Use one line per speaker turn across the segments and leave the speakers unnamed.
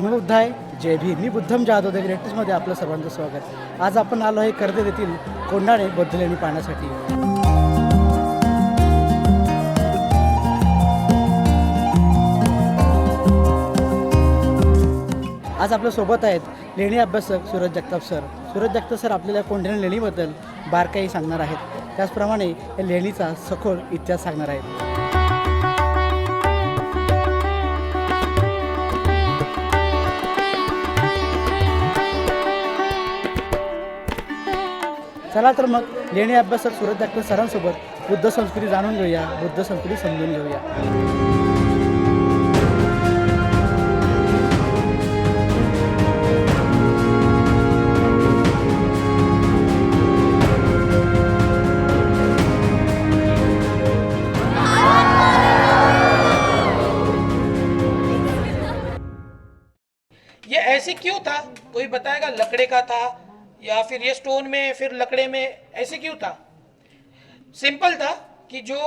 मी बुद्ध आहे जय भीम. मी बुद्धम जाधव द ग्रेटेस्टमध्ये आपलं सर्वांचं स्वागत. आज आपण आलो आहे कर्जत येथील कोंडाणे बौद्ध लेणी पाहण्यासाठी. आज आपल्यासोबत आहेत लेणी अभ्यासक सूरज जगताप सर. सूरज जगताप सर आपल्याला कोंढाणे लेणीबद्दल बारकाई सांगणार आहेत. त्याचप्रमाणे या लेणीचा सखोल इतिहास सांगणार आहेत. चला तर मग लेणी अभ्यासक सूरज जगताप सरांसोबत बुद्ध संस्कृती जाणून घेऊया बुद्ध संस्कृती समजून घेऊया.
ये ऐसे क्यों था? कोई बताएगा लकड़े का था? या फिर ये स्टोन में फिर लकड़े में ऐसे क्यों था? सिंपल था कि जो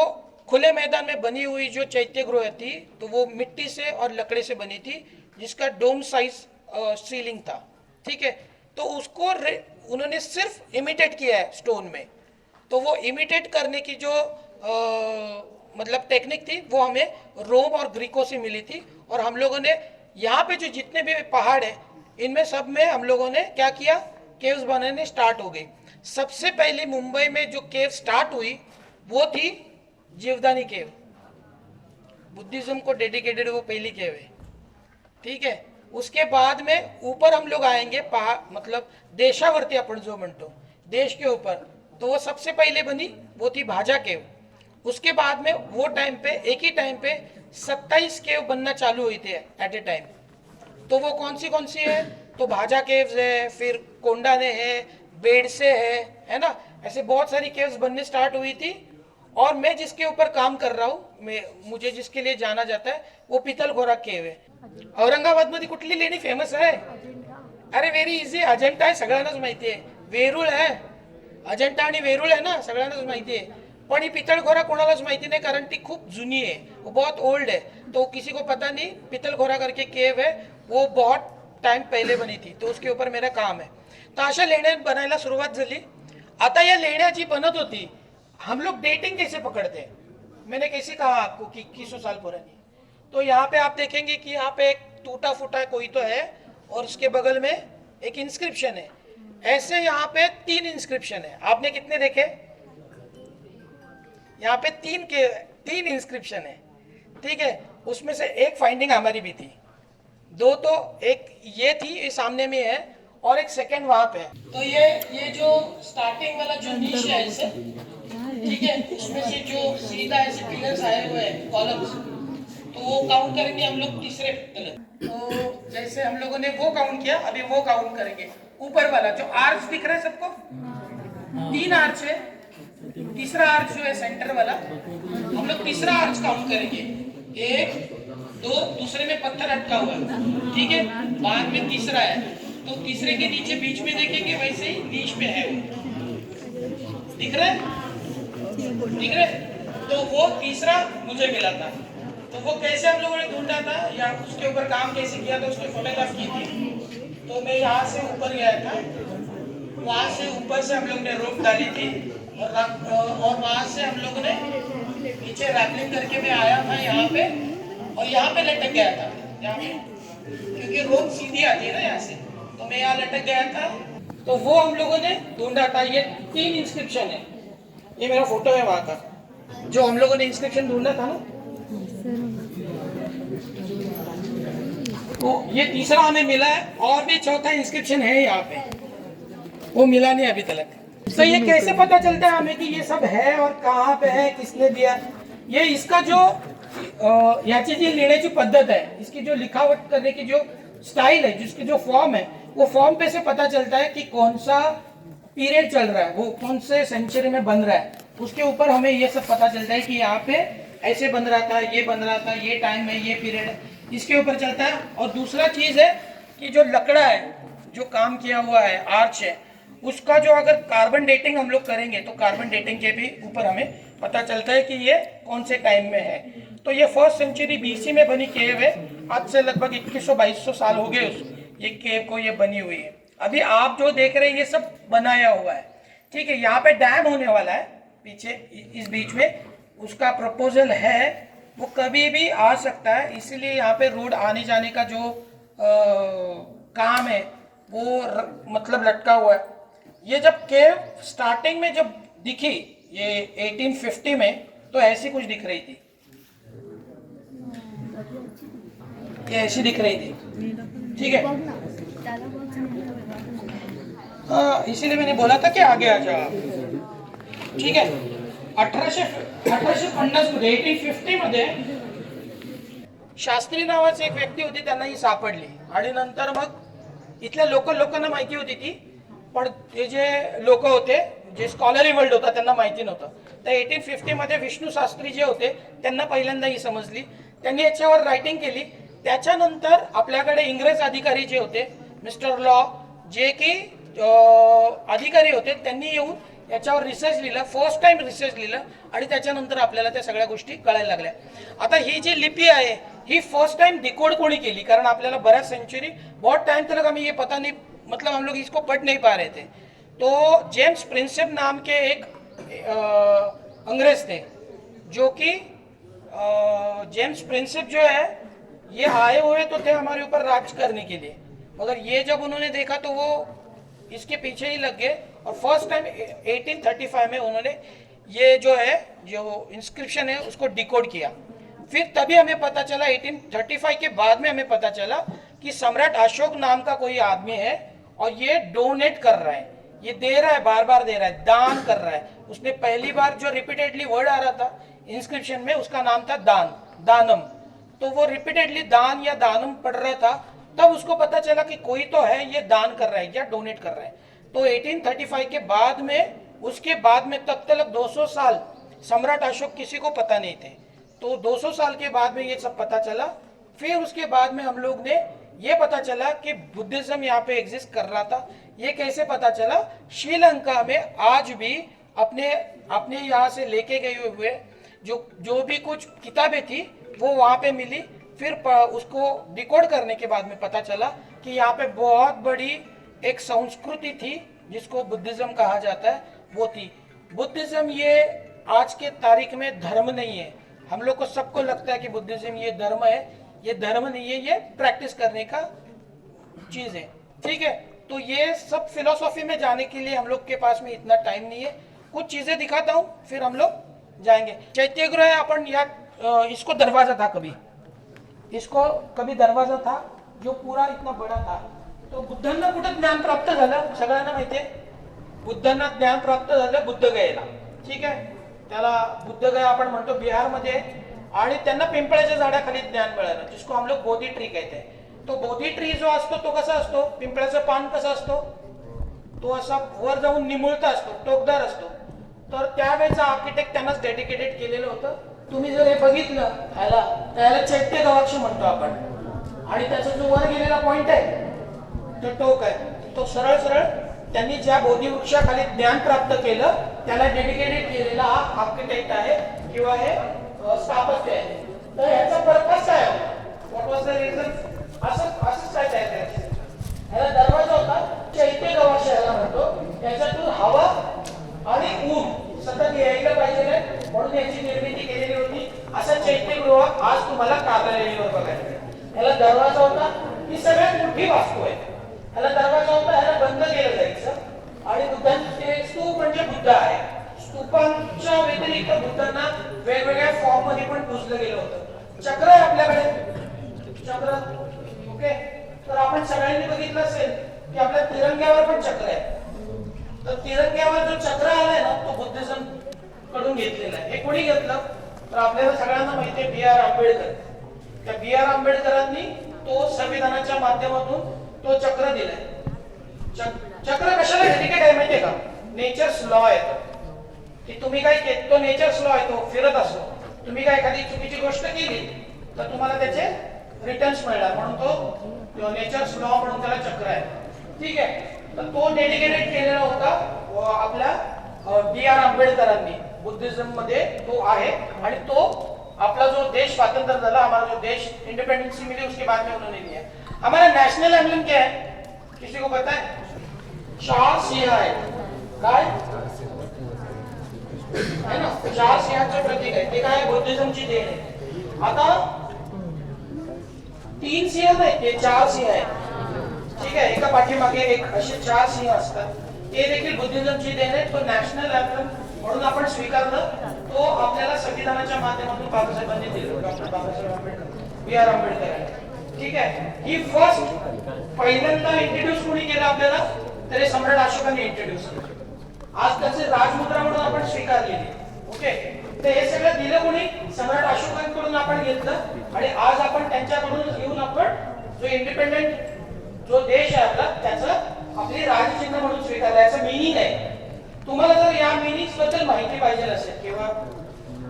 खुले मैदान में बनी हुई जो चैत्य गृह थी तो वो मिट्टी से और लकड़े से बनी थी जिसका डोम साइज़ सीलिंग था। ठीक है? तो उसको उन्होंने सिर्फ़ इमिटेट किया है स्टोन में। तो वो इमिटेट करने की जो अ, मतलब टेक्निक थी वो हमें रोम और ग्रीको से मिली थी। और हम लोगों ने यहाँ पे जो जितने भी पहाड़ है इनमें सब में हम लोगों ने क्या किया? केव्स बनाने स्टार्ट हो गई। सबसे पहले मुंबई में जो केव स्टार्ट हुई, वो थी जीवदानी केव बुद्धिज्म को डेडिकेटेड वो पहली केव है। ठीक है? उसके बाद में ऊपर हम लोग आएँगे पहाड़ मतलब देशावरती आपण जो म्हणतो, देश के ऊपर। तो वो सबसे पहले बनी, वो थी भाजा केव उसके बाद में वो टाइम पे, एक ही टाइम पे 27 केव बनना चालू हुई थी एट ए टाइम तो वो कौन सी कौन सी है? तो भाजा केव्स है, फिर कोंडाने है बेडसे है है ना? ऐसे बहुत सारी केव्स बनने स्टार्ट हुई थी। और मैं जिसके ऊपर काम कर रहा हूँ मैं मुझे जिसके लिए जाना जाता है वो पीतल घोरा केव है। औरंगाबादमध्ये कुठली लेणी फेमस आहे अरे व्हेरी इझी अजंठा आहे सगळ्यांनाच माहिती आहे। वेरूळ आहे अजंठा आणि वेरूळ आहे ना सगळ्यांनाच माहिती आहे। पण ही पितळखोरा कोणालाच माहिती नाही कारण ती खूप जुनी है वो बहुत ओल्ड है। तो किसी को पता नहीं पितलखोरा करके केव है। वो बहुत टाइम पहले बनी थी तो उसके ऊपर मेरा काम है। तर अशा लेण्या बनायला सुरुवात झाली. आता या लेण्या जी बनत होती, हम लोग डेटिंग कैसे पकड़ते? हैं मैंने कैसे कहा आपको कि इक्कीस साल पुरानी? तो यहाँ पे आप देखेंगे कि यहाँ पे एक टूटा फूटा कोई तो है और उसके बगल में एक इंस्क्रिप्शन है। ऐसे यहाँ पे तीन इंस्क्रिप्शन है। आपने कितने देखे? यहाँ पे तीन के, तीन इंस्क्रिप्शन है। ठीक है? उसमें से एक फाइंडिंग हमारी भी थी। दो तो एक ये थी, ये सामने में है। और एक सेकंड वहाँ पे। तो ये ये जो स्टार्टिंग वाला जो नीच है ऐसे ठीक है उसमें से जो सीधा ऐसे पिलर्स आए हुए हैं कॉलम्स तो वो काउंट करेंगे हम लोग तीसरे पिलर तो जैसे हम लोगों ने वो काउंट किया अभी वो काउंट करेंगे। ऊपर वाला जो आर्च दिख रहा है सबको? तीन आर्च है। तीसरा आर्च जो है सेंटर वाला हम लोग तीसरा आर्च काउंट करेंगे। एक दो दूसरे में पत्थर अटका हुआ है ठीक है? बाद में तीसरा है। तो तीसरे के नीचे बीच में देखेंगे वैसे ही नीच पे है। दिख रहा है? दिख रहा है? तो वो तीसरा मुझे मिला था। तो वो कैसे हम लोगों ने ढूंढा था या उसके ऊपर काम कैसे किया था, उसकी फोटोग्राफ की थी। तो मैं यहाँ से ऊपर गया था। वहाँ से ऊपर से हम लोग ने रोप डाली थी। और रख- और वहाँ से हम लोग ने नीचे रैपलिंग करके मैं आया था यहाँ पे। और यहाँ पे लटक गया था। यहाँ पे। क्योंकि रोप सीधी आती है ना यहाँ से। मैं यहाँ लटक गया था तो वो हम लोगों ने ढूंढा था। ये तीन इंस्क्रिप्शन है। ये मेरा फ़ोटो है वहाँ का। जो हम लोगों ने इंस्क्रिप्शन ढूंढा था ना। तो ये तीसरा हमें मिला है। और भी चौथा इंस्क्रिप्शन है यहाँ पे। वो मिला नहीं अभी तक। तो ये कैसे पता चलता है हमें कि ये सब है और कहाँ पे है, किसने दिया? ये इसका जो याची जी लिहिण्याची पद्धत है, इसकी जो लिखावट करने की जो स्टाइल है, जिसकी जो फॉर्म है, वो फॉर्म पे से पता चलता है कि कौन सा पीरियड चल रहा है, वो कौन से सेंचुरी में बन रहा है। उसके ऊपर हमें ये सब पता चलता है कि यहाँ पे ऐसे बन रहा था, ये बन रहा था, ये टाइम है ये पीरियड है। इसके ऊपर चलता है। और दूसरा चीज़ है कि जो लकड़ा है, जो काम किया हुआ है आर्च है, उसका जो अगर कार्बन डेटिंग हम लोग करेंगे तो कार्बन डेटिंग के भी ऊपर हमें पता चलता है कि ये कौन से टाइम में है। तो ये फ़र्स्ट सेंचुरी बीसी में बनी केव है। आज से लगभग 2100 2200 साल हो गए ये केव को ये बनी हुई है। अभी आप जो देख रहे हैं ये सब बनाया हुआ है। ठीक है यहाँ पे डैम होने वाला है पीछे इस बीच में। उसका प्रपोजल है वो कभी भी आ सकता है। इसीलिए यहाँ पे रोड आने जाने का जो अ, काम है वो र, मतलब लटका हुआ है। ये जब केव स्टार्टिंग में जब दिखी ये 1850 में तो ऐसी कुछ दिख रही थी। ये ऐसी दिख रही थी। ठीक है। हाँ इसीलिए मैंने बोला था कि आगे आ जाओ ठीक आहे अठराशे अठराशे पन्नासमध्ये एटीन फिफ्टी मध्ये शास्त्री नावाची एक व्यक्ती होती त्यांना ही सापडली आणि नंतर मग इथल्या लोकल लोकांना माहिती होती ती. पण ते जे लोक होते जे स्कॉलरी वर्ल्ड होता त्यांना माहिती नव्हतं. तर एटीन फिफ्टी मध्ये विष्णू शास्त्री जे होते त्यांना पहिल्यांदा ही समजली. त्यांनी याच्यावर रायटिंग केली. त्याच्यानंतर आपल्याकडे इंग्रज अधिकारी जे होते मिस्टर लॉ जे की अधिकारी होते त्यांनी येऊन याच्यावर रिसर्च लिहिलं फर्स्ट टाइम रिसर्च लिहिलं आणि त्याच्यानंतर आपल्याला त्या सगळ्या गोष्टी कळायला लागल्या. आता ही जी लिपी आहे ही फर्स्ट टाइम डिकोड कोणी केली? कारण आपल्याला बऱ्याच सेंचुरी बहुत टाइम तक आम्ही हे पता नाही मतलब हम लोग इसको पढ़ नहीं पा रहे थे. तो जेम्स प्रिंसेप नाम के एक अंग्रेज़ थे, जो कि जेम्स प्रिंसेप जो है, ये आए हुए तो थे हमारे ऊपर राज करने के लिए। मगर ये जब उन्होंने देखा तो वो इसके पीछे ही लग गए और फ़र्स्ट टाइम 1835 में उन्होंने ये जो है, जो इंस्क्रिप्शन है, उसको डिकोड किया। फिर तभी हमें पता चला 1835 के बाद में हमें पता चला कि सम्राट अशोक नाम का कोई आदमी है और ये डोनेट कर रहा है। ये दे रहा है बार बार दे रहा है, दान कर रहा है। उसने पहली बार जो रिपीटेडली वर्ड आ रहा था इंस्क्रिप्शन में उसका नाम था दान, दानम। तो वो रिपीटेडली दान या दानम पढ़ रहा था, तब उसको पता चला कि कोई तो है, ये दान कर रहा है या डोनेट कर रहा है। तो 1835 के बाद में, उसके बाद में तब तक 200 साल सम्राट अशोक किसी को पता नहीं थे। तो 200 साल के बाद में ये सब पता चला। फिर उसके बाद में हम लोग ने ये पता चला कि बुद्धिज्म यहाँ पे एग्जिस्ट कर रहा था। ये कैसे पता चला? श्रीलंका में आज भी अपने अपने यहाँ से लेके गए हुए जो जो भी कुछ किताबें थी, वो वहाँ पे मिली। फिर उसको डिकोड करने के बाद में पता चला कि यहाँ पे बहुत बड़ी एक संस्कृति थी, जिसको बुद्धिज्म कहा जाता है, वो थी। बुद्धिज्म ये आज के तारीख में धर्म नहीं है। हम लोग को सबको लगता है कि बुद्धिज्म ये धर्म है। ये धर्म नहीं है, ये प्रैक्टिस करने का चीज़ है। ठीक है? तो ये सब फिलोसॉफी में जाने के लिए हम लोग के पास में इतना टाइम नहीं है। कुछ चीजें दिखाता हूँ फिर हम लोग जाएंगे। चैत्यगृह है अपन या इसको दरवाजा था कभी। इसको कभी दरवाजा था जो पूरा इतना बड़ा था। तो बुद्धांना कुठं ज्ञान प्राप्त झालं? सगळ्यांना माहितीये बुद्धांना ज्ञान प्राप्त झालं बुद्ध गयेला ठीक आहे? त्याला बुद्ध गया आपण म्हणतो बिहारमध्ये. आणि त्यांना पिंपळाच्या झाडाखाली ज्ञान मिळालं जिसको हम लोग बोधी ट्री कहते हैं. तो बोधी ट्री जो असतो तो कसा असतो? पिंपळाचं पान कसा असतो? तो असा वर जाऊन निमुळता असतो टोकदार असतो. तर त्यावेळेचा आर्किटेक्ट त्यांनाच डेडिकेटेड केलेलं होतं. तुम्ही जर हे बघितलं ह्याला त्याला चैत्य गवाक्ष म्हणतो आपण. आणि त्याचा जो वर गेलेला पॉइंट आहे तो टोक आहे. तो सरळ सरळ त्यांनी ज्या बोधी वृक्षाखाली ज्ञान प्राप्त केलं त्याला डेडिकेटेड केलेला हा आर्किटेक्ट आहे किंवा हे स्थापत्य आहे. तर ह्याचा पर्पज काय व्हॉट वॉज द रिझन असं असंच काय काय काय ह्याला दरवाजा होता चैत्य गवाक्ष ह्याला म्हणतो. त्याच्यातून हवा आणि ऊन सतत यायला पाहिजे म्हणून याची निर्मिती केलेली होती. असा चैत्यगृह आज तुम्हाला कागलेलीवर बघायला मिळेल. याला दरवाजा होता. ही सगळ्यात मोठी वास्तू आहे. ह्याला दरवाजा होता ह्याला बंद केलं जायचं. आणि बुद्धांचे स्तूप म्हणजे बुद्ध आहे. स्तूपांच्या व्यतिरिक्त बुद्धांना वेगवेगळ्या फॉर्ममध्ये पण पुजलं गेलं होतं. चक्र आहे आपल्याकडे. चक्र ओके तर आपण सगळ्यांनी बघितलं असेल की आपल्या तिरंग्यावर पण चक्र आहे. तर तिरंग्यावर जो चक्र आलाय ना तो बुद्धिझमकडून घेतलेला आहे. हे कोणी घेतलं? तर आपल्याला सगळ्यांना माहिती आहे बी आर आंबेडकर. त्या बी आर आंबेडकरांनी तो संविधानाच्या माध्यमातून तो चक्र दिलाय. चक्र कशाला डेडिकेट आहे माहितीये का? नेचर्स लॉ आहे तो. की तुम्ही काय तो नेचर्स लॉ आहे तो फिरत असतो तुम्ही काय एखादी चुकीची गोष्ट केली तर तुम्हाला त्याचे रिटर्न्स मिळणार म्हणून तो नेचर्स लॉ म्हणून त्याला चक्र आहे. ठीक आहे? तर तो डेडिकेटेड केलेला होता आपल्या बी आर आंबेडकरांनी बुद्धिझममध्ये तो आहे. आणि तो आपला जो देश स्वतंत्र झाला हमारा जो देश इंडिपेंडेंसी मिली उसके बाद में उन्होंने लिया हमारा नेशनल एम्बलम क्या है? किसी को पता है? चार सिंह है काय? है ना? चार सिंहाचं प्रतीक आहे. ते काय? बुद्धिझमची देण आहे. आता तीन सिंह नाही ते चार सिंह आहेत ठीक आहे एका पाठीमागे एक असे चार सिंह असतात। ते देखील बुद्धिझमची देण आहे तो नॅशनल अँथम म्हणून आपण स्वीकारलं तो आपल्याला संविधानाच्या माध्यमातून बाबासाहेबांनी दिलं doctor Babasaheb Ambedkar B R Ambedkar ठीक आहे ही फर्स्ट पहिल्यांदा इंट्रोड्यूस कोणी केलं आपल्याला? तरी सम्राट अशोकांनी इंट्रोड्यूस केलं. आज त्याचे राजमुद्रा म्हणून आपण स्वीकारलेली ओके तर हे सगळं दिलं कोणी? सम्राट अशोकांकडून आपण घेतलं. आणि आज आपण त्यांच्याकडून घेऊन आपण जो इंडिपेंडेंट जो देश आहे आपला त्याचं आपली राजचिन्ह म्हणून स्वीकारलं. याचं मिनिंग आहे. तुम्हाला जर या मिनिंगबद्दल माहिती पाहिजे असेल किंवा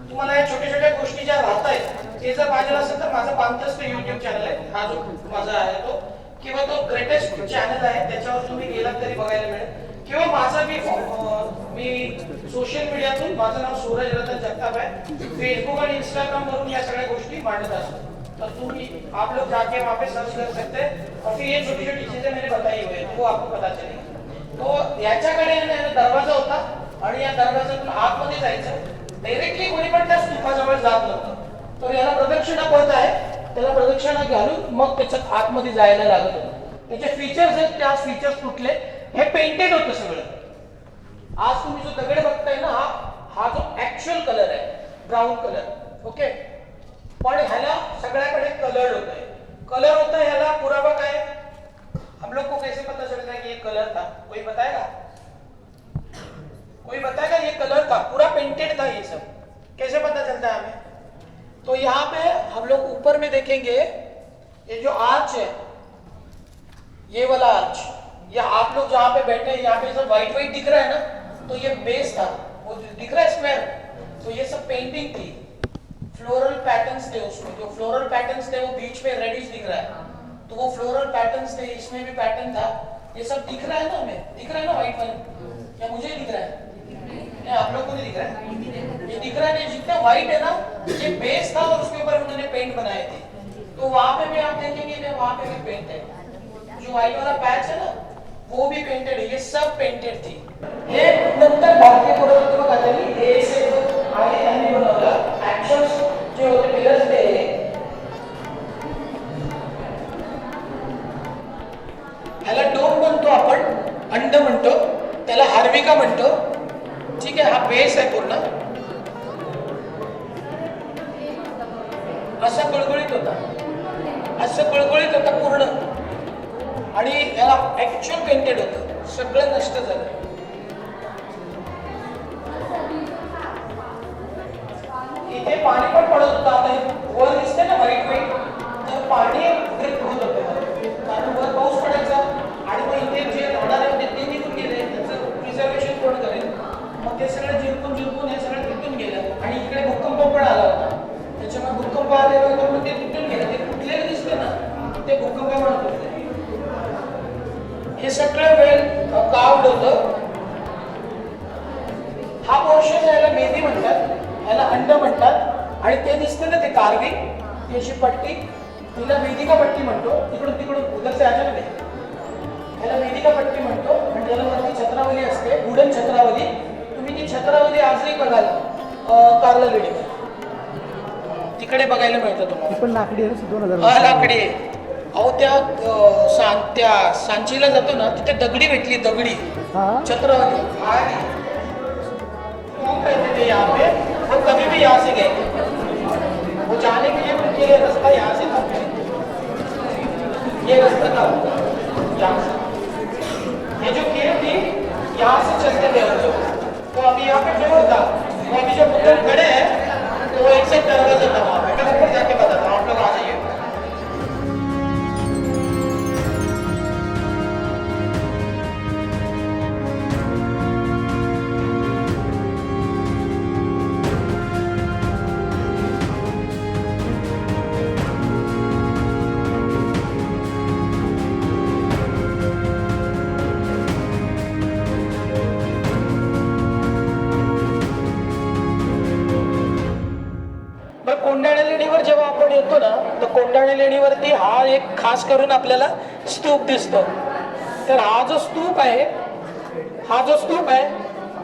तुम्हाला या छोट्या छोट्या गोष्टी ज्या राहत आहेत ते जर पाहिजे असेल तर माझा पांतस्त युट्यूब चॅनल आहे. हा जो माझा आहे तो. किंवा तो ग्रेटेस्ट चॅनल आहे त्याच्यावर तुम्ही गेलात तरी बघायला मिळेल. किंवा माझा मी अं, सोशल मीडियातून माझं नाव सूरज रतन जगताप आहे. फेसबुक आणि इंस्टाग्राम वरून या सगळ्या गोष्टी मांडत असतो. तो तुम्ही आप लोग जाके वहाँ पे सर्च कर सकते हैं और फिर ये छोटी छोटी चीजें मैंने बताई हुई है. वो आपको पता चलेगी. तो याच्याकडे दरवाजा होता आणि या दरवाजातून आतमध्ये जायचं. डायरेक्टली कोणी पण त्या स्तूपाजवळ जात नव्हतं. तर याला प्रदक्षिणा पडत आहे. त्याला प्रदक्षिणा घालून मग त्याच्यात आतमध्ये जायला लागत होतं. त्याचे फीचर्स आहेत त्या फीचर्स तुटले हे पेंटेड होतं सगळं. आज तुम्ही जो दगड बघताय ना हा हा जो ऍक्च्युअल कलर आहे ब्राऊन कलर ओके पण ह्याला सगळ्याकडे कलर होत आहे कलर होता है ह्याला पुरावा काय? हम लोग को कैसे पता चलता है कि ये कलर था? कोई बताएगा? कोई बताएगा ये कलर था? पूरा पेंटेड था ये सब। कैसे पता चलता है हमें? तो यहाँ पे हम लोग ऊपर में देखेंगे ये जो आर्च है ये वाला आर्च ये आप लोग जहाँ पे बैठे हैं यहाँ पे सब व्हाइट व्हाइट दिख रहा है ना? तो ये बेस था, वो दिख रहा है स्क्वायर तो ये सब पेंटिंग थी। फ्लोरल पैटर्न्स थे उसमें, जो फ्लोरल पैटर्न्स थे वो बीच में रेडिश दिख रहा है। तो वो फ्लोरल पैटर्न्स थे, इसमें भी पैटर्न था। ये सब दिख रहा है ना हमें? दिख रहा है ना व्हाइट वाले? क्या मुझे दिख रहा है? नहीं, आप लोग को नहीं दिख रहा है? ये दिख रहा है जितना व्हाइट है ना, ये बेस था और उसके ऊपर उन्होंने पेंट बनाए थे। तो वहाँ पे भी आप देखेंगे वहाँ पे भी पेंट है। जो व्हाइट वाला पैच है ना, वो भी पेंटेड है, ये सब पेंटेड थी। हे
लाकडी आहे ना दोन हज़ार
लाकडी. आहे अहो त्या सांग त्या सांचीला जातो ना तिथे दगडी भेटली दगडी. वो कहते थे यहाँ पे वो? कभी भी यहाँ से गए वो जाने के लिए उनके लिए रास्ता यहाँ से था ये रास्ता था यहाँ से ये जो केव थी यहाँ से चलते थे हम तो अभी यहाँ पे जो. था वो अभी जो बुद्ध खड़े हैं वो एक से दरवाजा था वहाँ पे मैं ऊपर जाके बताता हूँ आप लोग आ जाइए आपण येतो ना तर कोंडाणे लेणीवरती हा एक खास करून आपल्याला स्तूप दिसतो. तर हा जो स्तूप आहे हा जो स्तूप आहे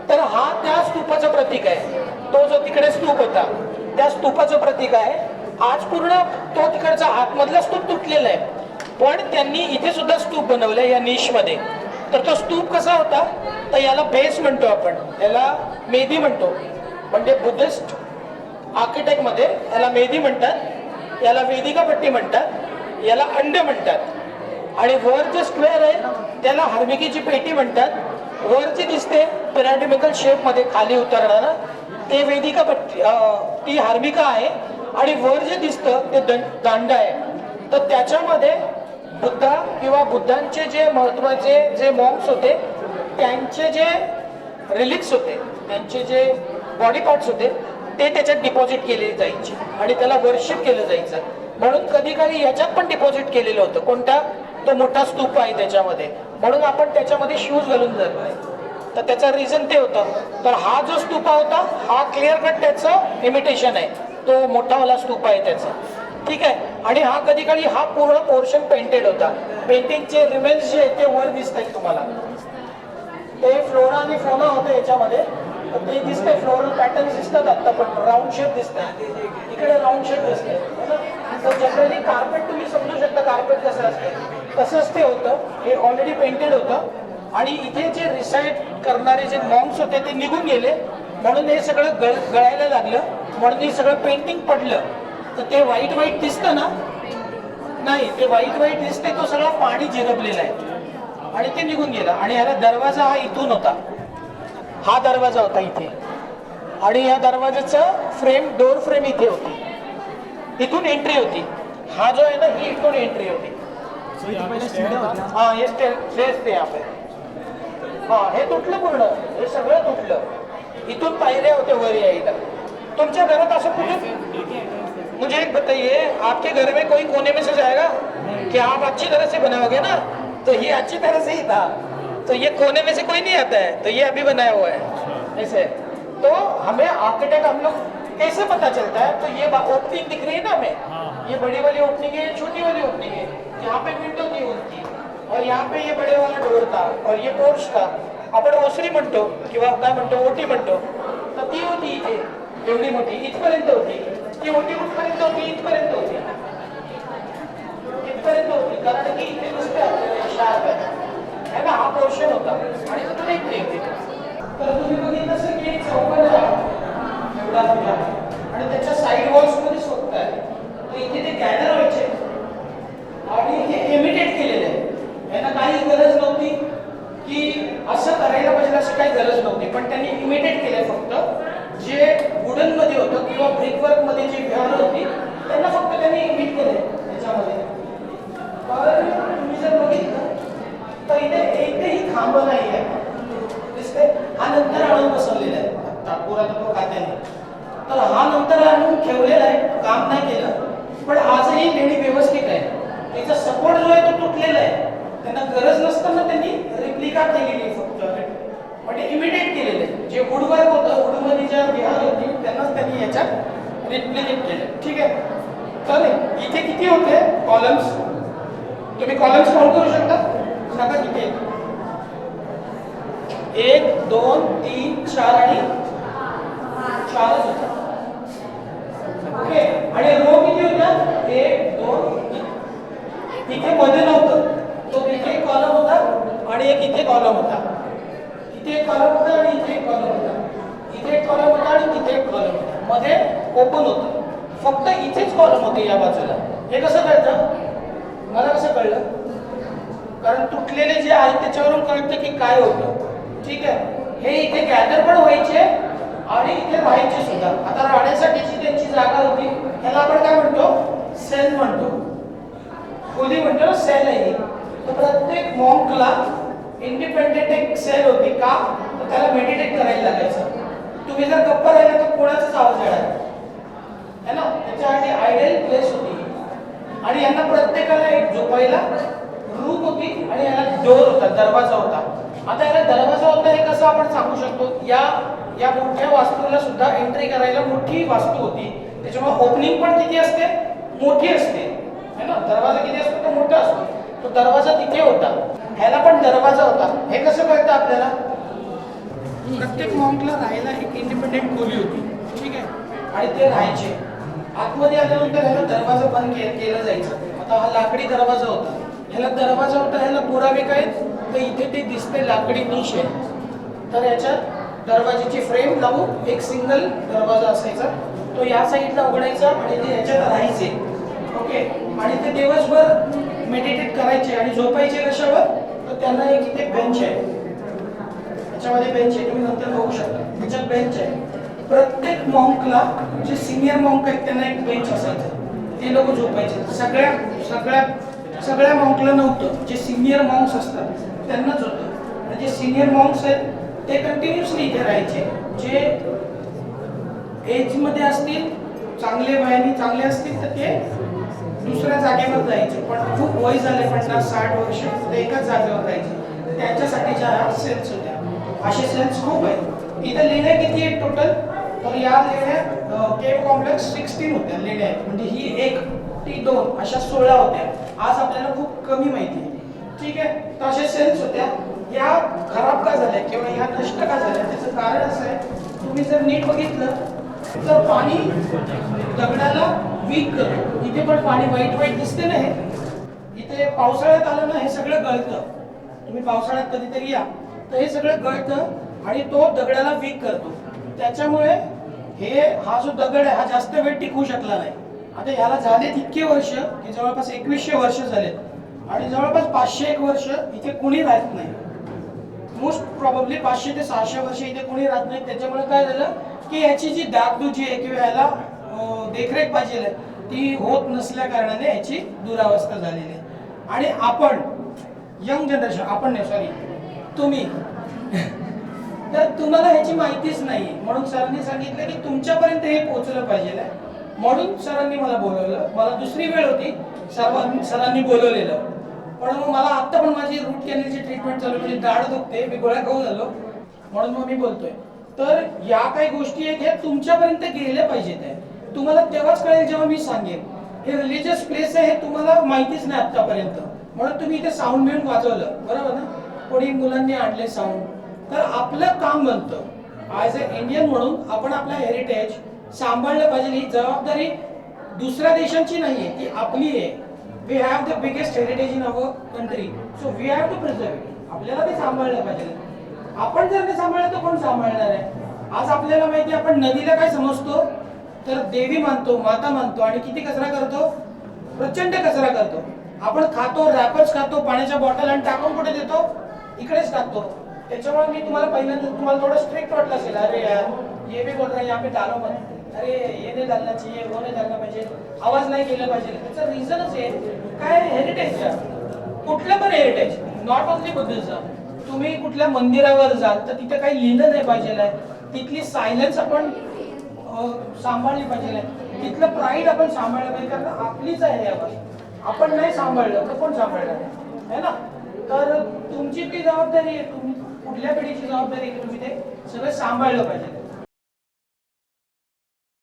तर हा त्या स्तूपाचं प्रतीक आहे. तो जो तिकडे स्तूप होता त्या स्तूपाचं प्रतीक आहे. आज पूर्ण तो तिकडचा आतमधला स्तूप तुटलेला आहे. पण त्यांनी इथे सुद्धा स्तूप बनवलं या निशमध्ये तर तो स्तूप कसा होता? तर याला बेस म्हणतो आपण. याला मेदी म्हणतो. म्हणजे बुद्धिस्ट आर्किटेक्टमध्ये याला मेदी म्हणतात. याला वेदिका पट्टी म्हणतात याला अंड म्हणतात. आणि वर जे स्क्वेअर आहे त्याला हार्मिकीची पेटी म्हणतात. वर जी दिसते पिरामिकल शेपमध्ये खाली उतरणारा. ते वेदिका पट्टी ती हार्मिका आहे. आणि वर जे दिसतं ते दं- दांड आहे. तर त्याच्यामध्ये बुद्धा किंवा बुद्धांचे जे महत्त्वाचे जे मॉम्स होते त्यांचे जे रिलिक्स होते त्यांचे जे बॉडी पार्ट्स होते ते त्याच्यात डिपॉझिट केले जायचे आणि त्याला वर्शिप केलं जायचं. म्हणून कधी कधी याच्यात पण डिपॉझिट केलेलं होतं. कोणता? तो मोठा स्तूप आहे त्याच्यामध्ये. म्हणून आपण त्याच्यामध्ये शूज घालून जातोय तर त्याचा रिझन ते होतं. तर हा जो स्तूपा होता हा क्लिअर कट त्याचं इमिटेशन आहे. तो मोठावाला स्तूप आहे त्याचा. ठीक आहे? आणि हा कधी काळी हा पूर्ण पोर्शन पेंटेड होता. पेंटिंगचे रिमेन्स जे आहेत ते वर दिसत आहेत तुम्हाला. ते फ्लोरा आणि फोना होते याच्यामध्ये. ते दिसते फ्लोरल पॅटर्न दिसतात आता पण राऊंड शेप दिसतात इकडे राऊंड शेप दिसते तर जनरली कार्पेट तुम्ही समजू शकता कार्पेट कसं असतं तसंच ते होतं हे ऑलरेडी पेंटेड होतं. आणि इथे जे रिसाईड करणारे जे मॉन्क्स होते ते निघून गेले. म्हणून हे सगळं गळ गळायला लागलं. म्हणून हे सगळं पेंटिंग पडलं. तर ते व्हाईट व्हाईट दिसतं ना? नाही ते व्हाईट व्हाईट दिसते तो सगळा पाणी झिरपलेला आहे. आणि ते निघून गेलं. आणि ह्याला दरवाजा हा इथून होता. हा दरवाजा होता इथे. आणि या दरवाजाचं फ्रेम डोर फ्रेम इथे होती. इथून एंट्री होती. हा जो आहे ना ही इथून एंट्री होती. हा हे स्टेज ते आपण हा हे तुटलं पूर्ण. हे सगळं तुटलं. इथून पायऱ्या होत्या वर यायला तुमच्या घरात असं कुठे? मुझे एक बताइए आपके घर में कोई कोने में से जाएगा? कि आप अच्छी तरह से बनाओगे ना? तो ये अच्छी तरह से ही था. तो ये कोने में से कोई नहीं आता है तो ये अभी बनाया हुआ है। ऐसे। तो हमें आर्किटेक्ट हम लोग कैसे पता चलता है? तो ये ओपनिंग दिख रही है ना हमें? ये बड़ी वाली ओपनिंग है छोटी वाली ओपनिंग है? यहाँ पे विंडो थी उनकी। और यहाँ पे ये बड़े वाला डोर था और ये पोर्च था। आपण ओसरी म्हणतो किंवा काय म्हणतो ओटी म्हणतो। तर ती होती इथे एवढी मोठी. इथपर्यंत होती. ती ओटी कुठपर्यंत होती? इथपर्यंत होती. इथपर्यंत होती. कारण की इथे नुसते आपल्याला शार्प आहे. है होता. आणि तिथून एक ब्रेक तर तुम्ही बघितलं की एक चौकट आहे एवढा आणि त्याच्या साईड वॉल्समध्ये स्वतः आहे तर इथे ते गॅदर व्हायचे आणि हे इमिटेट केलेलं आहे यांना काही गरज नव्हती की असं करायला पाहिजे अशी काही गरज नव्हती पण त्यांनी इमिटेट केलंय फक्त जे वुडनमध्ये होतं किंवा ब्रिक वर्कमध्ये जी विहार होती त्यांना फक्त त्यांनी इमिट केलंय त्याच्यामध्ये तर तुम्ही जर बघितलं तर इथे एकही खांब नाही आहे दिसते हा नंतर आणून बसवलेला आहे आता पुरातत्व खात्याने तर हा नंतर आणून ठेवलेला आहे काम नाही केलं पण आजही लेणी व्यवस्थित आहे त्याचा सपोर्ट जो आहे तो तुटलेला आहे. त्यांना गरज नसताना त्यांनी रिप्लिका केलेली आहे फक्त. म्हणजे इमिटेट केलेलं आहे. जे वुडवर्क होतं वुडमध्ये ज्या विहार होती त्यांनाच त्यांनी याच्यात रिप्लिकेट केलं. ठीक आहे? तर इथे किती होते? कॉलम्स तुम्ही कॉलम्स काउंट करू शकता? सांगा किती आहेत? एक दोन तीन चार आणि चारच होत्या ओके. आणि रो किती होत्या? एक दोन तीन इथे मध्ये नव्हतं. तो इथे एक कॉलम होता आणि एक इथे कॉलम होता. इथे एक कॉलम होता आणि इथे एक कॉलम होता. इथे एक कॉलम होता आणि तिथे एक कॉलम होता. मध्ये ओपन होतं. फक्त इथेच कॉलम होते या बाजूला. हे कसं कळतं? मला कसं कळलं? कारण तुटलेले जे आहेत त्याच्यावरून कळतं की काय होतं. ठीक आहे? हे इथे गॅदर पण व्हायचे आणि इथे राहायचे सुद्धा. आता राहण्यासाठीची त्यांची जागा होती ह्याला आपण काय म्हणतो? सेल म्हणतो. खोली म्हणजे सेल आहे तर प्रत्येक मॉन्कला इंडिपेंडेंट एक सेल होती का? तर त्याला मेडिटेट करायला लागायचं. तुम्ही जर गप्प राहिला तर कोणाचाच आवाज येणार है ना? त्याच्यासाठी आयडियल प्लेस होती आणि यांना प्रत्येकाला एक झोपायला रूप होती आणि याला डोर होता दरवाजा होता. आता याला दरवाजा होता हे कसं आपण सांगू शकतो? या या मोठ्या वास्तूला सुद्धा एंट्री करायला मोठी वास्तू होती. त्याच्यामुळे ओपनिंग पण किती असते? मोठी असते. दरवाजा किती असतो तो मोठा असतो. तो दरवाजा तिथे होता. ह्याला पण दरवाजा होता. हे कसं कळतं आपल्याला? प्रत्येक मॉन्कला राहायला एक इंडिपेंडेंट खोली होती. ठीक आहे? आणि ते राहायचे. आतमध्ये आल्यानंतर ह्याला दरवाजा बंद के केला जायचा. आता हा लाकडी दरवाजा होता. ह्याला दरवाजा होता ह्याला पुरावे काय तर इथे ते दिसते लाकडी निश आहे. तर याच्यात दरवाजाची फ्रेम लावून एक सिंगल दरवाजा असायचा. तो या साईडला उघडायचा आणि ते याच्यात राहायचे. ओके आणि ते दिवसभर मेडिटेट करायचे आणि झोपायचे कशावर? तर त्यांना एक इथे बेंच आहे. त्याच्यामध्ये बेंच आहे. तुम्ही नंतर बघू शकता. त्याच्यात बेंच आहे. प्रत्येक मॉंकला जे सिनियर मॉंक आहेत त्यांना एक बेंच असायचं. ते लोक झोपायचे. सगळ्या सगळ्या सगळ्या मॉंकला नव्हतं. जे सिनियर मॉंक्स असतात त्यांनाच होतं. आणि जे सिनियर मॉंक्स आहेत ते कंटिन्युअसली इथे राहायचे. जे एजमध्ये असतील चांगले वयाने चांगले असतील तर ते दुसऱ्या जागेवर जायचे. पण खूप वय झाले पन्नास साठ वर्ष ते एकाच जागेवर जायचे. त्यांच्यासाठी ज्या सेल्स होत्या. असे सेल्स खूप आहेत. इथं लेण्या किती आहेत टोटल तर या लेण्या केव कॉम्प्लेक्स सिक्स्टीन होत्या लेण्या आहेत. म्हणजे ही एक ती दोन अशा सोळा होत्या. आज आपल्याला खूप कमी माहिती आहे. ठीक आहे? तर अशा सेल्स होत्या. या खराब का झाल्या किंवा या नष्ट का झाल्या? त्याचं कारण असं आहे. तुम्ही जर नीट बघितलं तर पाणी दगडाला वीक करतो इथे पण पाणी वाईट वाईट दिसते ना हे. इथे पावसाळ्यात आलं ना हे सगळं गळतं. तुम्ही पावसाळ्यात कधीतरी या. तर हे सगळं गळतं आणि तो दगडाला वीक करतो. त्याच्यामुळे हे हा जो दगड आहे हा जास्त वेळ टिकू शकला नाही. आता ह्याला झाले इतके वर्ष की जवळपास एकवीसशे वर्ष झालेत. आणि जवळपास पाचशे एक वर्ष इथे कुणी राहत नाही. मोस्ट प्रॉब्ली पाचशे ते सहाशे वर्ष इथे कुणी राहत नाही. त्याच्यामुळे काय झालं? की याची जी दागदुजी आहे किंवा याला देखरेख पाहिजे आहे, ती होत नसल्या कारणाने याची दुरावस्था झालेली आहे. आणि आपण यंग जनरेशन आपण नाही सॉरी तुम्ही. तर तुम्हाला ह्याची माहितीच नाही म्हणून सरांनी सांगितलं की तुमच्यापर्यंत हे पोहोचलं पाहिजे म्हणून सरांनी मला बोलवलं. मला दुसरी वेळ होती सर्वांनी सरांनी बोलवलेलं. पण मग मला आत्ता पण माझी रूट कॅनलची ट्रीटमेंट चालू म्हणजे दाढ दुखते मी गोळ्या खाऊ झालो. म्हणून मग मी बोलतोय. तर या काही गोष्टी आहेत ह्या तुमच्यापर्यंत गेल्या पाहिजेत आहे. तुम्हाला तेव्हाच कळेल जेव्हा मी सांगेन. हे रिलिजियस प्लेस आहे हे तुम्हाला माहितीच नाही आतापर्यंत म्हणून तुम्ही इथे साऊंड मिळून वाजवलं. बरोबर ना? कोणी मुलांनी आणले साऊंड तर आपलं काम बनतं. ॲज अ इंडियन म्हणून आपण आपला हेरिटेज सांभाळलं पाहिजे. ही जबाबदारी दुसऱ्या देशांची नाही आहे ती आपली आहे. We have the biggest heritage in our country so we have to preserve आपल्याला ते सांभाळलं पाहिजे. आपण जर नाही सांभाळलं तर कोण सांभाळणार आहे? आज आपल्याला माहिती आपण नदीला काय समजतो? तर देवी मानतो माता मानतो आणि किती कचरा करतो? प्रचंड कचरा करतो. आपण खातो रॅपर्स खातो पाण्याच्या बॉटल आणि टाकून कुठे देतो? इकडेच टाकतो. त्याच्यामुळे मी तुम्हाला पहिल्यांदा तुम्हाला थोडं स्ट्रिक्ट वाटलं असेल अरे यार ये भी बोल रहा हैं यहाँ पे डालो मत अरे ये नाही डालना चाहिए वो नाही डालना पाहिजे. आवाज नाही केला पाहिजे. त्याचं रिझनच आहे काय हेरिटेज कुठलं पण हेरिटेज नॉट ओनली बुद्धिझम तुम्ही कुठल्या मंदिरावर जाल तर तिथे काही लिहिलं नाही पाहिजे तिथली सायलेन्स आपण सांभाळली पाहिजे तिथलं प्राईड आपण सांभाळलं पाहिजे कारण आपलीच आहे आपण आपण नाही सांभाळलं तर कोण सांभाळणार है ना? तर तुमची ती जबाबदारी आहे तुम्ही कुठल्या पिढीची जबाबदारी आहे तुम्ही ते सगळं सांभाळलं पाहिजे?